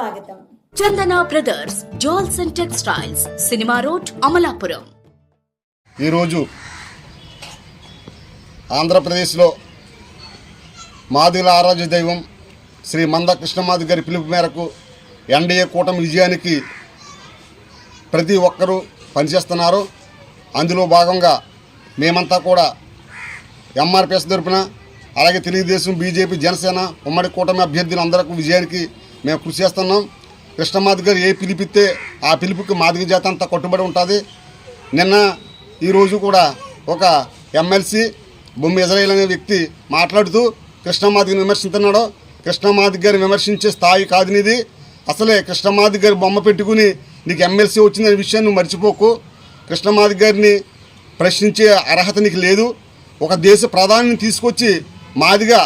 స్వాగతం. Chandana brothers jewels and textiles cinema road Amalapuram. ఈరోజు ఆంధ్రప్రదేశ్లో మాదిల ఆరాధ్య దైవం శ్రీ మంద కృష్ణమాది గారి పిలుపు మేరకు ఎన్డీఏ కూటమి విజయానికి ప్రతి ఒక్కరూ పనిచేస్తున్నారు. అందులో భాగంగా మేమంతా కూడా ఎంఆర్పిఎస్ తరపున అలాగే తెలుగుదేశం బీజేపీ జనసేన ఉమ్మడి కూటమి అభ్యర్థులు అందరికీ విజయానికి మేము కృషి చేస్తున్నాం. కృష్ణమాధి గారు ఏ పిలిపిస్తే ఆ పిలుపుకి మాదిగ జాత అంతా కట్టుబడి ఉంటుంది. నిన్న ఈరోజు కూడా ఒక ఎమ్మెల్సీ బొమ్మ ఇజ్రాయిల్ అనే వ్యక్తి మాట్లాడుతూ కృష్ణమాదిని విమర్శిస్తున్నాడు కృష్ణమాది గారిని విమర్శించే స్థాయి కాదు నీది. అసలే కృష్ణమాది గారి బొమ్మ పెట్టుకుని నీకు ఎమ్మెల్సీ వచ్చిందనే విషయాన్ని నువ్వు మర్చిపోకు. కృష్ణమాది గారిని ప్రశ్నించే అర్హత నీకు లేదు. ఒక దేశ ప్రధానిని తీసుకొచ్చి మాదిగా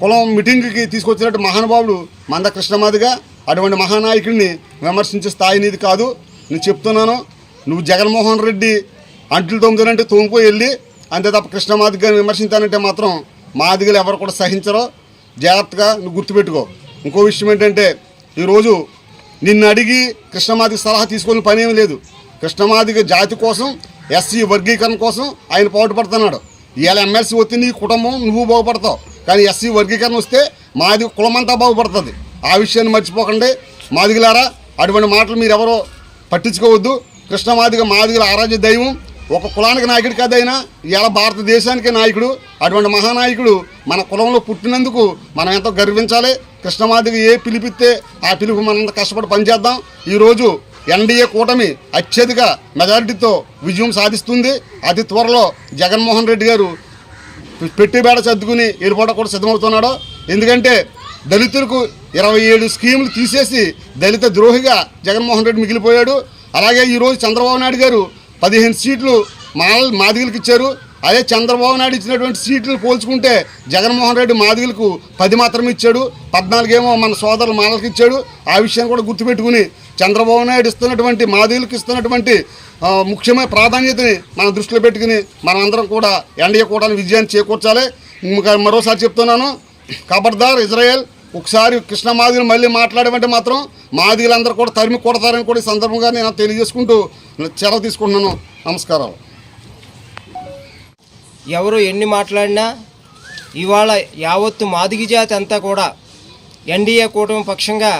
కులం మీటింగ్కి తీసుకొచ్చినట్టు మహానుభావుడు మంద కృష్ణమాదిగా అటువంటి మహానాయకుడిని విమర్శించే స్థాయి నీది కాదు. నేను చెప్తున్నాను నువ్వు జగన్మోహన్ రెడ్డి అంట్లు తొమ్మిదినంటే తోముకో వెళ్ళి అంతే తప్ప కృష్ణమాదిగని విమర్శించానంటే మాత్రం మాదిగలు ఎవరు కూడా సహించరో. జాగ్రత్తగా నువ్వు గుర్తుపెట్టుకో. ఇంకో విషయం ఏంటంటే ఈరోజు నిన్ను అడిగి కృష్ణమాదికి సలహా తీసుకునే పని ఏమీ లేదు. కృష్ణమాదిగ జాతి కోసం ఎస్సీ వర్గీకరణ కోసం ఆయన పాటుపడుతున్నాడు ఇవాళ ఎమ్మెల్సీ వచ్చి నీ కుటుంబం నువ్వు బాగుపడతావు. కానీ ఎస్సీ వర్గీకరణ వస్తే మాది కులమంతా బాగుపడుతుంది. ఆ విషయాన్ని మర్చిపోకండి. మాదిగలారా అటువంటి మాటలు మీరు ఎవరో పట్టించుకోవద్దు కృష్ణమాదిగ మాదిగల ఆరాధ్య దైవం ఒక కులానికి నాయకుడు కాదైనా ఇలా భారతదేశానికి నాయకుడు అటువంటి మహానాయకుడు మన కులంలో పుట్టినందుకు మనం ఎంతో గర్వించాలి. కృష్ణమాదిగ ఏ పిలిపిస్తే ఆ పిలుపు మనంత కష్టపడి పనిచేద్దాం? ఈరోజు ఎన్డీఏ కూటమి అత్యధిక మెజారిటీతో విజయం సాధిస్తుంది. అతి త్వరలో జగన్మోహన్ రెడ్డి గారు పెట్టిబేడ సర్దుకుని వెళ్ళిపోవడం కూడా సిద్ధమవుతున్నాడు. ఎందుకంటే దళితులకు ఇరవై ఏడు స్కీములు తీసేసి దళిత ద్రోహిగా జగన్మోహన్ రెడ్డి మిగిలిపోయాడు. అలాగే ఈరోజు చంద్రబాబు నాయుడు గారు పదిహేను సీట్లు మాల మాదిగలకు ఇచ్చారు. అదే చంద్రబాబు నాయుడు ఇచ్చినటువంటి సీట్లు పోల్చుకుంటే జగన్మోహన్ రెడ్డి మాదిగలకు పది మాత్రమే ఇచ్చాడు. పద్నాలుగేమో మన సోదరులు మాలలకు ఇచ్చాడు. ఆ విషయాన్ని కూడా గుర్తుపెట్టుకుని చంద్రబాబు నాయుడు ఇస్తున్నటువంటి మాదీలకు ఇస్తున్నటువంటి ముఖ్యమైన ప్రాధాన్యతని మనం దృష్టిలో పెట్టుకుని మనం అందరం కూడా ఎన్డీఏ కూడా విజయాన్ని చేకూర్చాలి. మరోసారి చెప్తున్నాను ఖబర్దార్ ఇజ్రాయెల్ ఒకసారి కృష్ణ మాదిలు మళ్ళీ మాట్లాడమంటే మాత్రం మాదిలందరూ కూడా తరిమి కొడతారని కూడా ఈ సందర్భంగా నేను తెలియజేసుకుంటూ చర్య తీసుకుంటున్నాను. నమస్కారాలు. ఎవరు ఎన్ని మాట్లాడినా ఇవాళ యావత్తు మాదిగి జాతి అంతా కూడా ఎన్డీఏ కూటమి పక్షంగా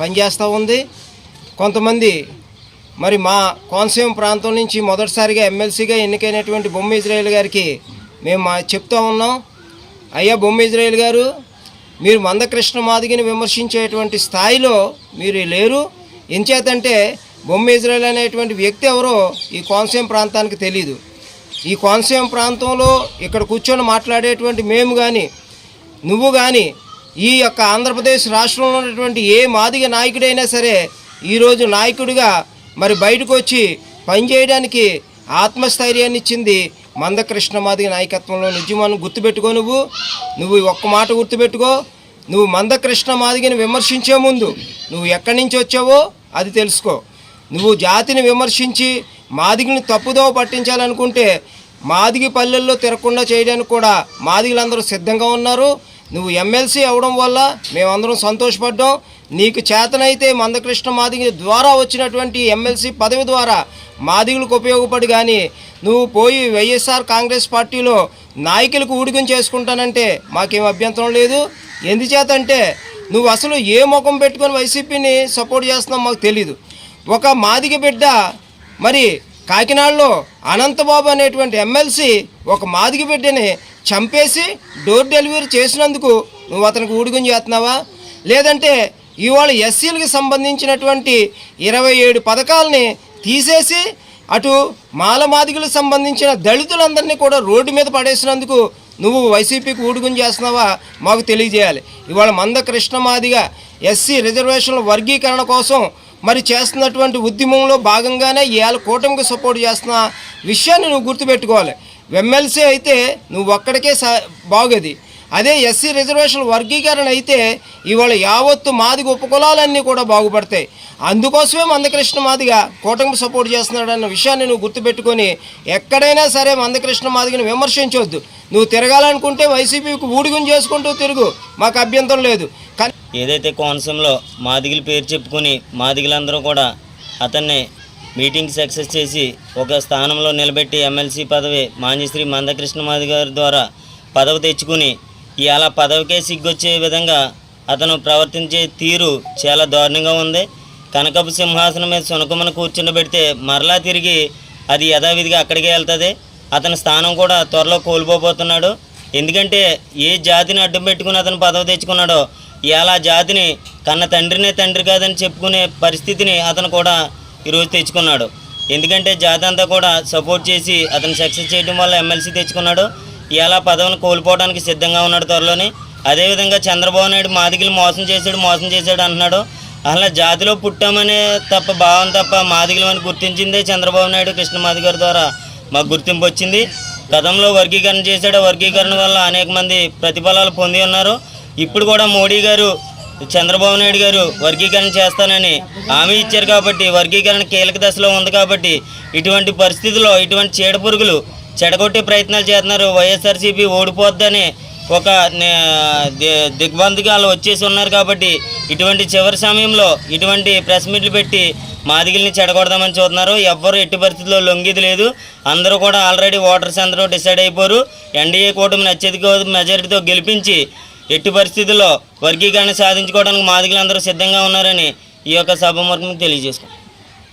పనిచేస్తూ ఉంది. కొంతమంది మరి మా కోనసీమ ప్రాంతం నుంచి మొదటిసారిగా ఎమ్మెల్సీగా ఎన్నికైనటువంటి బొమ్మ ఇజ్రాయేల్ గారికి మేము చెప్తా ఉన్నాం. అయ్యా బొమ్మ ఇజ్రాయేల్ గారు మీరు మందకృష్ణ మాదిగిని విమర్శించేటువంటి స్థాయిలో మీరు లేరు. ఎంచేతంటే బొమ్మ ఇజ్రాయేల్ అనేటువంటి వ్యక్తి ఎవరో ఈ కోనసీమ ప్రాంతానికి తెలియదు ఈ కోనసీమ ప్రాంతంలో ఇక్కడ కూర్చొని మాట్లాడేటువంటి మేము కానీ నువ్వు కానీ ఈ యొక్క ఆంధ్రప్రదేశ్ రాష్ట్రంలో ఉన్నటువంటి ఏ మాదిగ నాయకుడైనా సరే ఈరోజు నాయకుడిగా మరి బయటకు వచ్చి పనిచేయడానికి ఆత్మస్థైర్యాన్ని ఇచ్చింది మందకృష్ణ మాదిగ నాయకత్వంలో నిజమాను గుర్తుపెట్టుకో నువ్వు. నువ్వు ఒక్క మాట గుర్తుపెట్టుకో. నువ్వు మందకృష్ణ మాదిగని విమర్శించే ముందు నువ్వు ఎక్కడి నుంచి వచ్చావో అది తెలుసుకో. నువ్వు జాతిని విమర్శించి మాదిగిని తప్పుదోవ పట్టించాలనుకుంటే మాదిగి పల్లెల్లో తిరగకుండా చేయడానికి కూడా మాదిగలందరూ సిద్ధంగా ఉన్నారు. నువ్వు ఎమ్మెల్సీ అవడం వల్ల మేమందరం సంతోషపడ్డాం. నీకు చేతనైతే మందకృష్ణ మాదిగి ద్వారా వచ్చినటువంటి ఎమ్మెల్సీ పదవి ద్వారా మాదిగులకు ఉపయోగపడి కానీ నువ్వు పోయి వైఎస్ఆర్ కాంగ్రెస్ పార్టీలో నాయకులకు ఊడికం చేసుకుంటానంటే మాకేం అభ్యంతరం లేదు. ఎందుచేతంటే నువ్వు అసలు ఏ ముఖం పెట్టుకొని వైసీపీని సపోర్ట్ చేస్తున్నావు మాకు తెలీదు. ఒక మాదిగ బిడ్డ మరి కాకినాడలో అనంతబాబు అనేటువంటి ఎమ్మెల్సీ ఒక మాదిగ బిడ్డని చంపేసి డోర్ డెలివరీ చేసినందుకు నువ్వు అతనికి ఊడిగం చేస్తున్నావా? లేదంటే ఇవాళ ఎస్సీలకు సంబంధించినటువంటి ఇరవై ఏడు పథకాలని తీసేసి అటు మాలమాదిగులకు సంబంధించిన దళితులందరినీ కూడా రోడ్డు మీద పడేసినందుకు నువ్వు వైసీపీకి ఊడుగుం చేస్తున్నావా మాకు తెలియజేయాలి. ఇవాళ మంద కృష్ణమాదిగా ఎస్సీ రిజర్వేషన్ల వర్గీకరణ కోసం మరి చేస్తున్నటువంటి ఉద్యమంలో భాగంగానే ఇవాళ కూటమికి సపోర్ట్ చేస్తున్న విషయాన్ని నువ్వు గుర్తుపెట్టుకోవాలి. ఎమ్మెల్సీ అయితే నువ్వు ఒక్కడికే సా బాగోది. అదే ఎస్సీ రిజర్వేషన్ వర్గీకరణ అయితే ఇవాళ యావత్తు మాదిగ ఉపకులాలన్నీ కూడా బాగుపడతాయి. అందుకోసమే మందకృష్ణ మాదిగ కూటమికి సపోర్ట్ చేస్తున్నాడన్న విషయాన్ని నువ్వు గుర్తుపెట్టుకొని ఎక్కడైనా సరే మందకృష్ణ మాదిగను విమర్శించవద్దు నువ్వు తిరగాలనుకుంటే వైసీపీకి ఊడిగుని చేసుకుంటూ తిరుగు. మాకు అభ్యంతరం లేదు. కానీ ఏదైతే కోనసీమలో మాదిగల పేరు చెప్పుకుని మాదిగలందరూ కూడా అతన్ని మీటింగ్ సక్సెస్ చేసి ఒక స్థానంలో నిలబెట్టి ఎమ్మెల్సీ పదవి మాంజశ్రీ మందకృష్ణ మాది గారి ద్వారా పదవి తెచ్చుకుని ఇలా పదవికే సిగ్గొచ్చే విధంగా అతను ప్రవర్తించే తీరు చాలా దారుణంగా ఉంది. కనకపు సింహాసనం మీద సునకమని కూర్చుండబెడితే మరలా తిరిగి అది యథావిధిగా అక్కడికే వెళ్తుంది. అతని స్థానం కూడా త్వరలో కోల్పోబోతున్నాడు. ఎందుకంటే ఏ జాతిని అడ్డం పెట్టుకుని అతను పదవి తెచ్చుకున్నాడో ఇవాళ ఆ జాతిని కన్న తండ్రినే తండ్రి కాదని చెప్పుకునే పరిస్థితిని అతను కూడా ఈరోజు తెచ్చుకున్నాడు. ఎందుకంటే జాతి అంతా కూడా సపోర్ట్ చేసి అతను సక్సెస్ చేయడం వల్ల ఎమ్మెల్సీ తెచ్చుకున్నాడు. ఇలా పదవిని కోల్పోవడానికి సిద్ధంగా ఉన్నాడు త్వరలోని. అదేవిధంగా చంద్రబాబు నాయుడు మాదిగిలు మోసం చేశాడు మోసం చేశాడు అంటున్నాడు. అలా జాతిలో పుట్టామనే తప్ప భావం తప్ప మాదిగలు అని గుర్తించిందే చంద్రబాబు నాయుడు కృష్ణ మాదిగారి ద్వారా మాకు గుర్తింపు వచ్చింది. గతంలో వర్గీకరణ చేశాడు. వర్గీకరణ వల్ల అనేక మంది ప్రతిఫలాలు పొంది ఉన్నారు. ఇప్పుడు కూడా మోడీ గారు చంద్రబాబు నాయుడు గారు వర్గీకరణ చేస్తానని హామీ ఇచ్చారు కాబట్టి వర్గీకరణ కీలక దశలో ఉంది కాబట్టి ఇటువంటి పరిస్థితుల్లో ఇటువంటి చీడపురుగులు చెడగొట్టే ప్రయత్నాలు చేస్తున్నారు. వైఎస్ఆర్సీపీ ఓడిపోద్దని ఒక నే- ది- దిగ్బంధకాలు వచ్చేసి ఉన్నారు కాబట్టి ఇటువంటి చివరి సమయంలో ఇటువంటి ప్రెస్ మీట్లు పెట్టి మాదిగిల్ని చెడగొడదామని చూస్తున్నారు. ఎవ్వరు ఎట్టి పరిస్థితుల్లో లొంగిది లేదు. అందరూ కూడా ఆల్రెడీ ఓటర్స్ అందరూ డిసైడ్ అయిపోరు. ఎన్డీఏ కూటమిని అత్యధిక మెజారిటీతో గెలిపించి ఎట్టి పరిస్థితుల్లో వర్గీకరణ సాధించుకోవడానికి మాదిగలందరూ సిద్ధంగా ఉన్నారని ఈ యొక్క సభముఖం తెలియజేసుకుంటాం